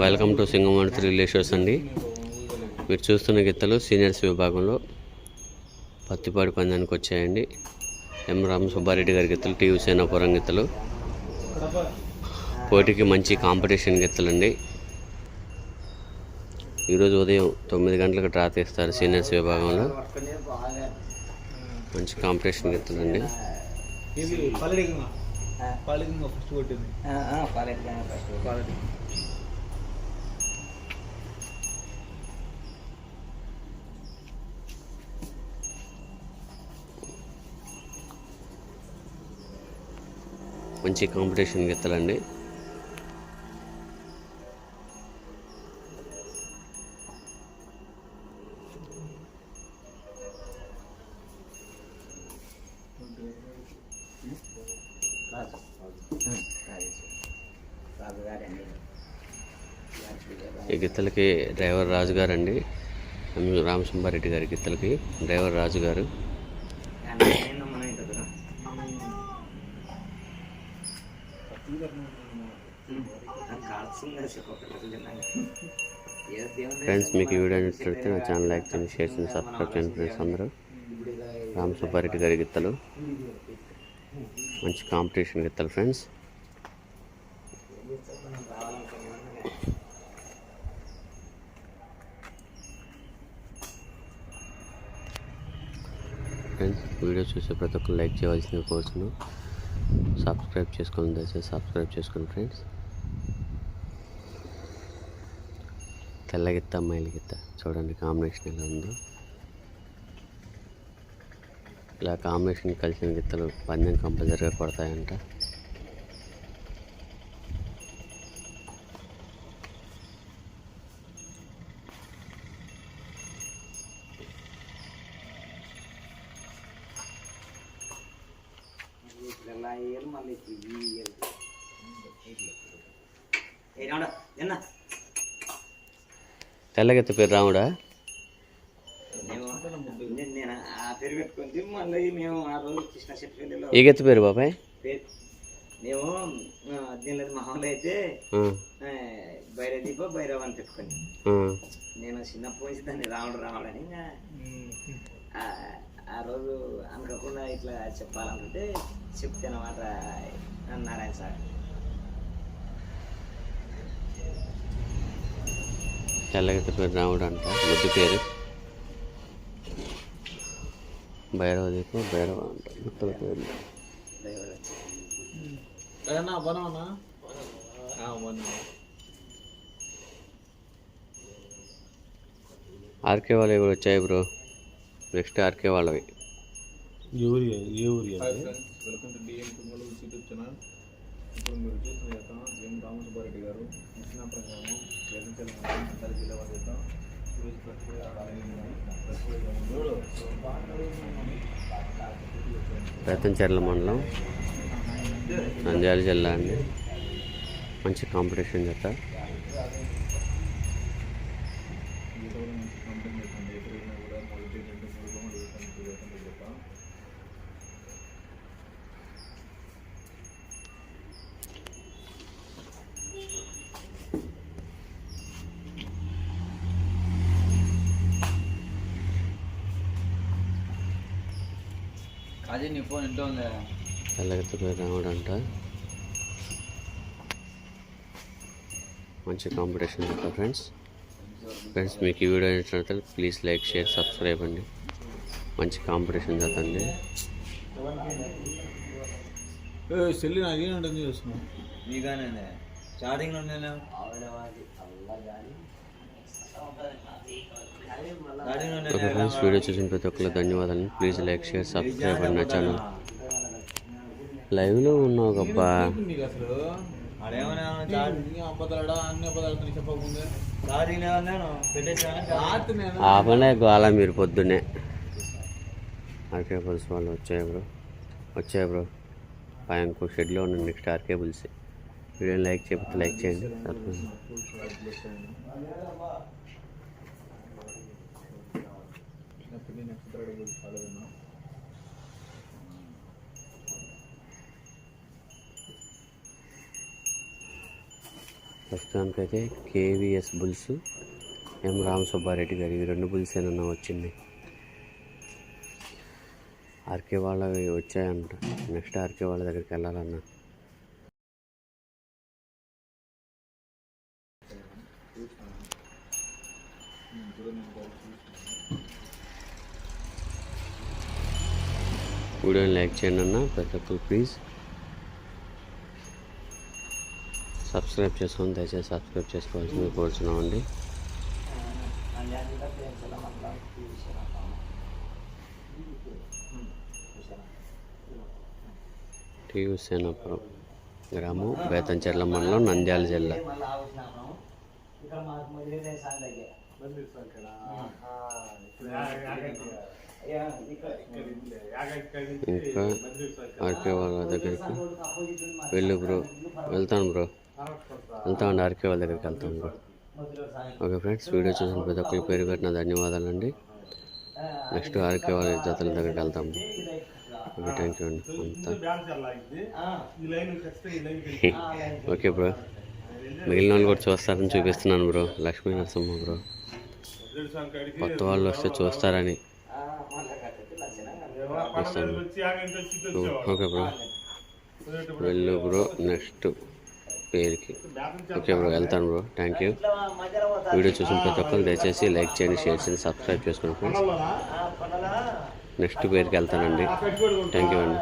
Welcome to Singamani three relations అండి. మీరు చూస్తున్న గిత్తలు సీనియర్స్ విభాగంలో పత్తిపాడి పందానికి వచ్చాయండి. ఎం రామ సుబ్బారెడ్డి గారి గిత్తలు టీవీ సేనాపురం గిత్తలు పోటీకి మంచి కాంపిటీషన్ గిత్తలండి ఈరోజు ఉదయం తొమ్మిది గంటలకు డ్రా తీస్తారు సీనియర్స్ విభాగంలో. మంచి కాంపిటీషన్ గిత్తలండి ఫస్ట్ మంచి కాంపిటీషన్ గిత్తలండి. ఈ గిత్తలకి డ్రైవర్ రాజు గారండి అండి రామసుంబారెడ్డి గారి గిత్తలకి డ్రైవర్ రాజు గారు ఫ్రెండ్స్ మీకు ఈ వీడియో నచ్చినట్లయితే నా ఛానల్ లైక్ చేయండి షేర్ చేయండి సబ్స్క్రైబ్ చేయండి ఫ్రెండ్స్ అందరూ. రామ్ సుబ్బారెడ్డి గారి గిత్తలు. మంచి కాంపిటీషన్ గిత్తలు ఫ్రెండ్స్ ఫ్రెండ్స్ వీడియో చూసే ప్రతి ఒక్కరు లైక్ చేయవలసింది కోరుతున్నాను సబ్స్క్రైబ్ చేసుకోండి దయచేసి సబ్స్క్రైబ్ చేసుకోండి ఫ్రెండ్స్ తెల్ల గిత్త గిత్త చూడండి కాంబినేషన్ ఎలా ఉందో. ఇలా కాంబినేషన్ కలిసిన గిత్తలు పందెం కంపల్సరీగా పడతాయంట తెల్ల గిత్త పేరు రాముడా నేను ఆ పేరు పెట్టుకుంది మళ్ళీ మేము ఆ రోజు కృష్ణ శెట్టిపల్లిలో ఏ గిత్త పేరు బాబాయ్? పేరు మేము దీనిలో మహంలో అయితే ఆ, భైరవ దీప భైరవ్ అని పెట్టుకుంది ఆ, నేను చిన్నప్పటి నుంచి దాన్ని రాముడు రాముడని ఇంకా ఆ, రోజు అనుకోకుండా ఇట్లా చెప్పాలనుకుంటే చెప్తే అన్నమాట నారాయణ సార్. తెల్ల గిత్త పేరు రాముడు అంట ముద్దు పేరు. భైరవ దీపం భైరవ అంట గిత్తల పేరు. ఆర్కే వాళ్ళవి కూడా వచ్చాయి బ్రో? నెక్స్ట్ ఆర్కే వాళ్ళవి. ఏ ఊరి ఏ ఊరి వెల్కమ్ టు డిఎం కుమ్మలు యూట్యూబ్ ఛానల్. ఇప్పుడు మీరు చూస్తున్న యొక్క ఎం రామసుబ్బారెడ్డి గారు మండలం నంద్యాల జిల్లా వారి యొక్క ఈరోజు ప్రతిపై ప్రతిపై గ్రామంలో రతన్చర్ల మండలం నంద్యాల జిల్లా అండి. మంచి కాంపిటీషన్ జత. అదే నీ ఫోన్ ఇంట్లో ఉందా? తెల్లగత్త పేరు రాముడు అంట మంచి కాంపిటీషన్ జత ఫ్రెండ్స్? ఫ్రెండ్స్ మీకు ఈ వీడియో నచ్చినట్లయితే ప్లీజ్ లైక్ షేర్ సబ్స్క్రైబ్ అండి. మంచి కాంపిటీషన్ అండి సెల్లి నాకు ఏముంటుంది చూస్తున్నా మీగానే స్టార్టింగ్ నేను ఓకే ఫ్రెండ్స్ వీడియో చూసిన ప్రతి ఒక్కరు ధన్యవాదాలు. ప్లీజ్ లైక్ షేర్ సబ్స్క్రైబ్ అండి నా ఛానల్ లైవ్లో ఉన్నావు గబ్బా. ఆపనే గోళ మీరు పొద్దున్నే. ఆర్కే బుల్స్ వాళ్ళు వచ్చాయి బ్రో. వచ్చాయి బ్రో. ఇంకో షెడ్లో ఉన్న నెక్స్ట్ ఆర్కే బుల్స్ వీడియోని లైక్ చేయకపోతే లైక్ చేయండి. నెక్స్ట్ నెక్స్ట్ ఫాలో అయినా ప్రస్తుతానికైతే కేవీఎస్ బుల్స్ ఎం రామసుబ్బారెడ్డి గారు. ఈ రెండు బుల్స్ ఏమన్నా వచ్చింది? ఆర్కే వాళ్ళవి వచ్చాయంట. నెక్స్ట్ ఆర్కే వాళ్ళ దగ్గరికి వెళ్ళాలన్నా. వీడియోని లైక్ చేయండి అన్న. ప్రతి ఒక్కరు ప్లీజ్ సబ్స్క్రైబ్ చేసుకోండి. దయచేసి సబ్స్క్రైబ్ చేసుకోవాల్సింది కోరుచున్నామండి. అంజాదిగా పెన్సిల్ మట్లా తీసేనా టీవీ సేనాపురం గ్రామం బేతంచెర్ల మండలం నంద్యాల జిల్లా. ఇక్కడ. ఇంకా ఆర్కే వాళ్ళ దగ్గరికి వెళ్ళు బ్రో. వెళ్తాను బ్రో. వెళ్తామండి ఆర్కే వాళ్ళ దగ్గరికి వెళ్తాను బ్రో. ఓకే ఫ్రెండ్స్ వీడియో చూసిన ప్రతి ఒక్కరు పేరు పెట్టిన ధన్యవాదాలండి. నెక్స్ట్ ఆర్కే వాళ్ళ జతల దగ్గరికి వెళ్తాము బ్రో. ఓకే థ్యాంక్ యూ అండి. Okay bro. మిగిలిన వాళ్ళు కూడా చూస్తారని చూపిస్తున్నాను బ్రో. లక్ష్మీ నరసింహ బ్రో. కొత్త వాళ్ళు వస్తే చూస్తారని. ఓకే బ్రో వెళ్ళు బ్రో నెక్స్ట్ పేరుకి. ఓకే బ్రో వెళ్తాను బ్రో. థ్యాంక్ యూ వీడియో చూసిన ప్రతి ఒక్కరు దయచేసి లైక్ చేయండి షేర్ చేయండి సబ్స్క్రైబ్ చేసుకోండి ఫ్రెండ్స్ నెక్స్ట్ పేరుకి వెళ్తానండి. థ్యాంక్ యూ అండి.